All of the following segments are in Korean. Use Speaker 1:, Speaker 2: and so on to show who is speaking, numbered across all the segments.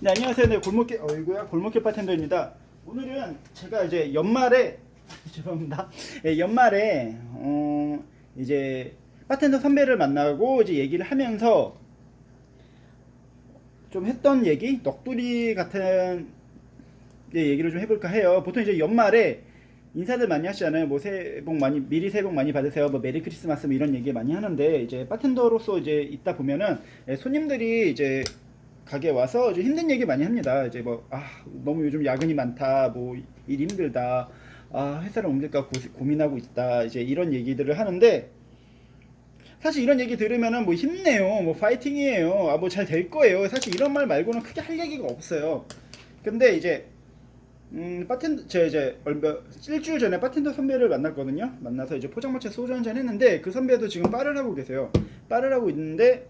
Speaker 1: 네 안녕하세요. 네 골목길 어이구야 골목길 바텐더입니다. 오늘은 제가 이제 연말에 죄송합니다. 예, 연말에 어 이제 바텐더 선배를 만나고 이제 얘기를 하면서 좀 했던 얘기 넋두리 같은 예, 얘기를 좀 해볼까 해요. 보통 이제 연말에 인사들 많이 하시잖아요. 뭐 새해 복 많이 미리 새해 복 많이 받으세요. 뭐 메리 크리스마스 뭐 이런 얘기 많이 하는데 이제 바텐더로서 이제 있다 보면은 예, 손님들이 이제 가게 와서 이제 힘든 얘기 많이 합니다. 이제 뭐 아 너무 요즘 야근이 많다, 뭐 일 힘들다, 아 회사를 옮길까 고, 고민하고 있다. 이제 이런 얘기들을 하는데 사실 이런 얘기 들으면은 뭐 힘내요, 뭐 파이팅이에요, 아 뭐 잘 될 거예요. 사실 이런 말 말고는 크게 할 얘기가 없어요. 근데 이제 음, 바텐더, 제가 이제 얼마, 일주일 전에 바텐더 선배를 만났거든요. 만나서 이제 포장마차 소주 한잔 했는데, 그 선배도 지금 바를 하고 계세요. 바를 하고 있는데,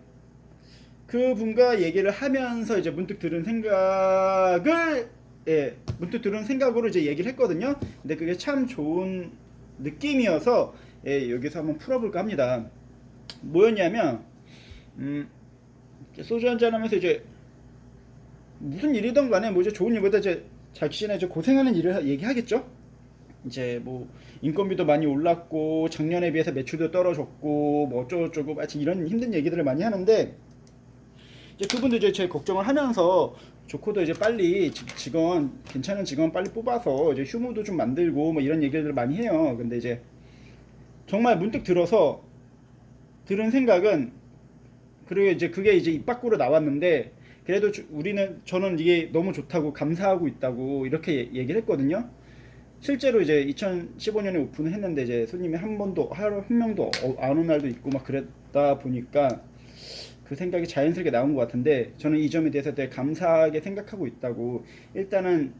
Speaker 1: 그 분과 얘기를 하면서 이제 문득 들은 생각을, 예, 문득 들은 생각으로 이제 얘기를 했거든요. 근데 그게 참 좋은 느낌이어서, 예, 여기서 한번 풀어볼까 합니다. 뭐였냐면, 음, 소주 한잔 하면서 이제, 무슨 일이든 간에 뭐 이제 좋은 일보다 이제 자신의 이제 고생하는 일을 하- 얘기하겠죠. 이제 뭐 인건비도 많이 올랐고 작년에 비해서 매출도 떨어졌고 뭐 어쩌고저쩌고 마치 이런 힘든 얘기들을 많이 하는데 이제 그분도 이제 제 걱정을 하면서 조코도 이제 빨리 지- 직원 괜찮은 직원 빨리 뽑아서 이제 휴무도 좀 만들고 뭐 이런 얘기들을 많이 해요. 근데 이제 정말 문득 들어서 들은 생각은 그리고 이제 그게 이제 입 밖으로 나왔는데 그래도 주- 우리는 저는 이게 너무 좋다고 감사하고 있다고 이렇게 얘- 얘기를 했거든요. 실제로 이제 2015년에 오픈을 했는데 이제 손님이 한 번도 하루 한 명도 어- 안온 날도 있고 막 그랬다 보니까 그 생각이 자연스럽게 나온 것 같은데 저는 이 점에 대해서 되게 감사하게 생각하고 있다고. 일단은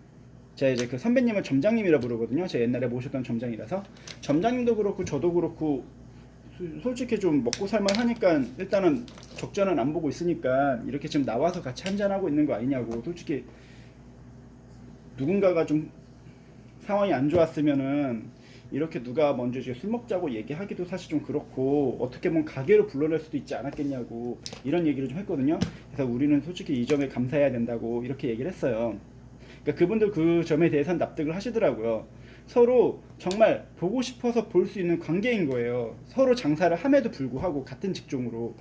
Speaker 1: 제가 이제 그 선배님을 점장님이라 부르거든요. 제가 옛날에 모셨던 점장이라서. 점장님도 그렇고 저도 그렇고 소- 솔직히 좀 먹고 살만 하니까 일단은 적자는 안 보고 있으니까 이렇게 지금 나와서 같이 한잔 하고 있는 거 아니냐고. 솔직히 누군가가 좀 상황이 안 좋았으면은 이렇게 누가 먼저 이제 술 먹자고 얘기하기도 사실 좀 그렇고 어떻게 보면 가게로 불러낼 수도 있지 않았겠냐고 이런 얘기를 좀 했거든요. 그래서 우리는 솔직히 이 점에 감사해야 된다고 이렇게 얘기를 했어요. 그러니까 그분들 그 점에 대해서는 납득을 하시더라고요. 서로 정말 보고 싶어서 볼 수 있는 관계인 거예요. 서로 장사를 함에도 불구하고 같은 직종으로.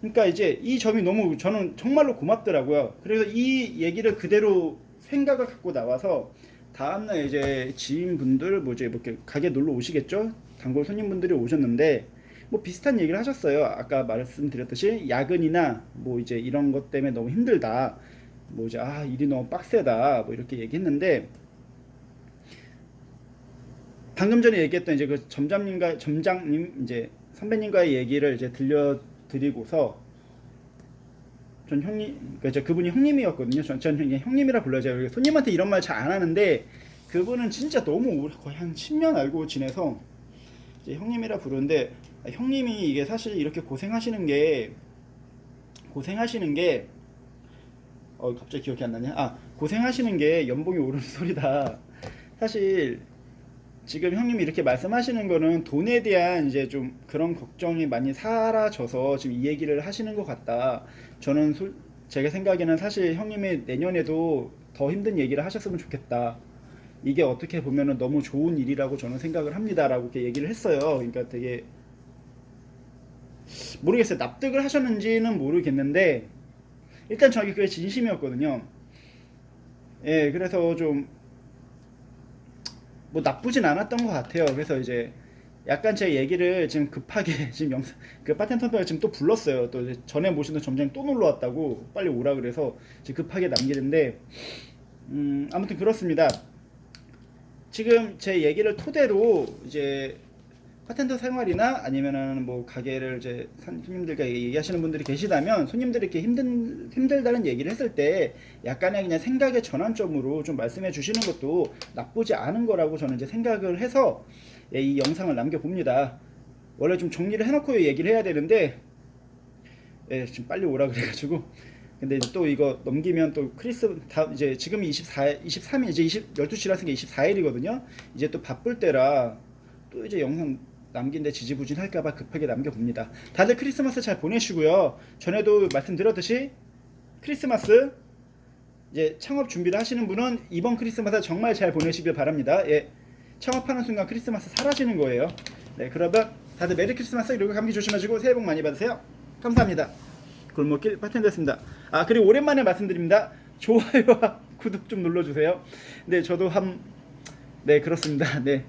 Speaker 1: 그러니까 이제 이 점이 너무 저는 정말로 고맙더라고요. 그래서 이 얘기를 그대로 생각을 갖고 나와서 다음날 이제 지인분들 뭐 이제 뭐 이렇게 가게 놀러 오시겠죠? 단골 손님분들이 오셨는데 뭐 비슷한 얘기를 하셨어요. 아까 말씀드렸듯이 야근이나 뭐 이제 이런 것 때문에 너무 힘들다. 뭐 이제 아 일이 너무 빡세다. 뭐 이렇게 얘기했는데 방금 전에 얘기했던 이제 그 점장님과 점장님 이제 선배님과의 얘기를 이제 들려드리고서 전 형님 그러니까 그분이 형님이었거든요. 전, 전 그냥 형님이라 불러줘요. 손님한테 이런 말 잘 안 하는데 그분은 진짜 너무 오래 거의 한 10년 알고 지내서 이제 형님이라 부르는데 아, 형님이 이게 사실 이렇게 고생하시는 게 고생하시는 게 어, 갑자기 기억이 안 나냐? 아, 고생하시는 게 연봉이 오르는 소리다. 사실 지금 형님이 이렇게 말씀하시는 거는 돈에 대한 이제 좀 그런 걱정이 많이 사라져서 지금 이 얘기를 하시는 것 같다. 저는 솔- 제가 생각에는 사실 형님이 내년에도 더 힘든 얘기를 하셨으면 좋겠다. 이게 어떻게 보면은 너무 좋은 일이라고 저는 생각을 합니다라고 이렇게 얘기를 했어요. 그러니까 되게 모르겠어요. 납득을 하셨는지는 모르겠는데 일단 저기 그게 진심이었거든요. 예, 그래서 좀 뭐 나쁘진 않았던 것 같아요. 그래서 이제 약간 제 얘기를 지금 급하게 지금 영상 그 파텐터가 지금 또 불렀어요. 또 이제 전에 모시던 점장이 또 놀러 왔다고 빨리 오라 그래서 지금 급하게 남기는데 음 아무튼 그렇습니다. 지금 제 얘기를 토대로 이제 파텐터 생활이나 아니면은 뭐 가게를 이제 손님들과 얘기하시는 분들이 계시다면 손님들이 이렇게 힘든 힘들다는 얘기를 했을 때 약간의 그냥 생각의 전환점으로 좀 말씀해 주시는 것도 나쁘지 않은 거라고 저는 이제 생각을 해서 예, 이 영상을 남겨 봅니다. 원래 좀 정리를 해놓고 얘기를 해야 되는데 예, 지금 빨리 오라 그래가지고 근데 또 이거 넘기면 또 크리스 다 이제 지금이 24 23일 이제 20 12시라서 24일이거든요. 이제 또 바쁠 때라 또 이제 영상 남긴데 지지부진할까봐 급하게 남겨봅니다. 다들 크리스마스 잘 보내시고요. 전에도 말씀드렸듯이 크리스마스 이제 창업 준비를 하시는 분은 이번 크리스마스 정말 잘 보내시길 바랍니다. 예. 창업하는 순간 크리스마스 사라지는 거예요. 네, 그러면 다들 메리 크리스마스 그리고 감기 조심하시고 새해 복 많이 받으세요. 감사합니다. 골목길 파텐더였습니다. 아 그리고 오랜만에 말씀드립니다. 좋아요와 구독 좀 눌러주세요. 네, 저도 한 네 그렇습니다. 네